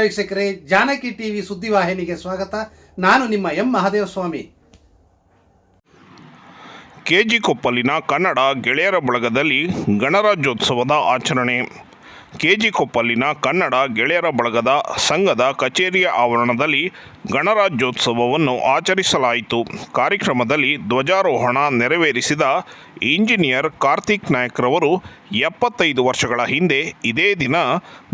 ವೀಕ್ಷಕರೇ, ಜಾನಕಿ ಟಿವಿ ಸುದ್ದಿವಾಹಿನಿಗೆ ಸ್ವಾಗತ. ನಾನು ನಿಮ್ಮ M Mahadeva Swamy K G ಕೊಪ್ಪಲಿನ Kannada ಗೆಳೆಯರ ಬಳಗದಲ್ಲಿ ಗಣರಾಜ್ಯೋತ್ಸವದ ಆಚರಣೆ. ಕೆಜಿ ಕೊಪ್ಪಲಿನ ಕನ್ನಡ ಗೆಳೆಯರ ಬಳಗದ ಸಂಘದ ಕಚೇರಿಯ ಆವರಣದಲ್ಲಿ ಗಣರಾಜ್ಯೋತ್ಸವವನ್ನು ಆಚರಿಸಲಾಯಿತು. ಕಾರ್ಯಕ್ರಮದಲ್ಲಿ ಧ್ವಜಾರೋಹಣ ನೆರವೇರಿಸಿದ ಇಂಜಿನಿಯರ್ ಕಾರ್ತಿಕ್ ನಾಯ್ಕ್ರವರು ಎಪ್ಪತ್ತೈದು ವರ್ಷಗಳ ಹಿಂದೆ ಇದೇ ದಿನ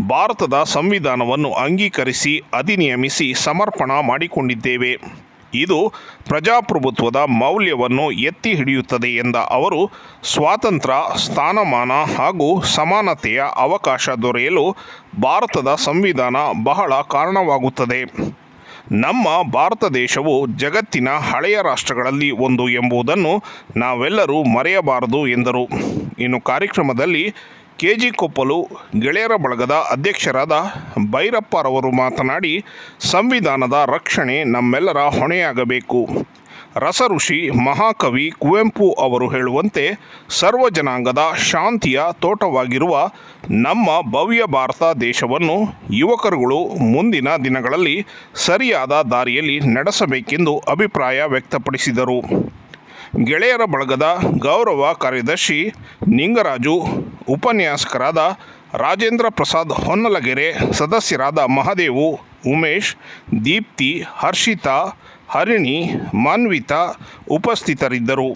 ಭಾರತದ ಸಂವಿಧಾನವನ್ನು ಅಂಗೀಕರಿಸಿ ಅಧಿನಿಯಮಿಸಿ ಸಮರ್ಪಣ ಮಾಡಿಕೊಂಡಿದ್ದೇವೆ. ಇದು ಪ್ರಜಾಪ್ರಭುತ್ವದ ಮೌಲ್ಯವನ್ನು ಎತ್ತಿ ಹಿಡಿಯುತ್ತದೆ ಎಂದ ಅವರು, ಸ್ವಾತಂತ್ರ್ಯ, ಸ್ಥಾನಮಾನ ಹಾಗೂ ಸಮಾನತೆಯ ಅವಕಾಶ ದೊರೆಯಲು ಭಾರತದ ಸಂವಿಧಾನ ಬಹಳ ಕಾರಣವಾಗುತ್ತದೆ. ನಮ್ಮ ಭಾರತ ದೇಶವು ಜಗತ್ತಿನ ಹಳೆಯ ರಾಷ್ಟ್ರಗಳಲ್ಲಿ ಒಂದು ಎಂಬುದನ್ನು ನಾವೆಲ್ಲರೂ ಮರೆಯಬಾರದು ಎಂದರು. ಇನ್ನು ಕಾರ್ಯಕ್ರಮದಲ್ಲಿ ಕೆ ಜಿ ಕೊಪ್ಪಲು ಗೆಳೆಯರ ಬಳಗದ ಅಧ್ಯಕ್ಷರಾದ ಭೈರಪ್ಪರವರು ಮಾತನಾಡಿ, ಸಂವಿಧಾನದ ರಕ್ಷಣೆ ನಮ್ಮೆಲ್ಲರ ಹೊಣೆಯಾಗಬೇಕು. ರಸಋಷಿ ಮಹಾಕವಿ ಕುವೆಂಪು ಅವರು ಹೇಳುವಂತೆ, ಸರ್ವ ಜನಾಂಗದ ಶಾಂತಿಯ ತೋಟವಾಗಿರುವ ನಮ್ಮ ಭವ್ಯ ಭಾರತ ದೇಶವನ್ನು ಯುವಕರುಗಳು ಮುಂದಿನ ದಿನಗಳಲ್ಲಿ ಸರಿಯಾದ ದಾರಿಯಲ್ಲಿ ನಡೆಸಬೇಕೆಂದು ಅಭಿಪ್ರಾಯ ವ್ಯಕ್ತಪಡಿಸಿದರು. ಗೆಳೆಯರ ಬಳಗದ ಗೌರವ ಕಾರ್ಯದರ್ಶಿ ನಿಂಗರಾಜು ಉಪನ್ಯಾಸಕರಾದ ರಾಜೇಂದ್ರ ಪ್ರಸಾದ್ ಹೊನ್ನಲಗೆರೆ ಸದಸ್ಯರಾದ ಮಹಾದೇವು ಉಮೇಶ್ ದೀಪ್ತಿ ಹರ್ಷಿತಾ ಹರಿಣಿ ಮಾನ್ವಿತಾ ಉಪಸ್ಥಿತರಿದ್ದರು.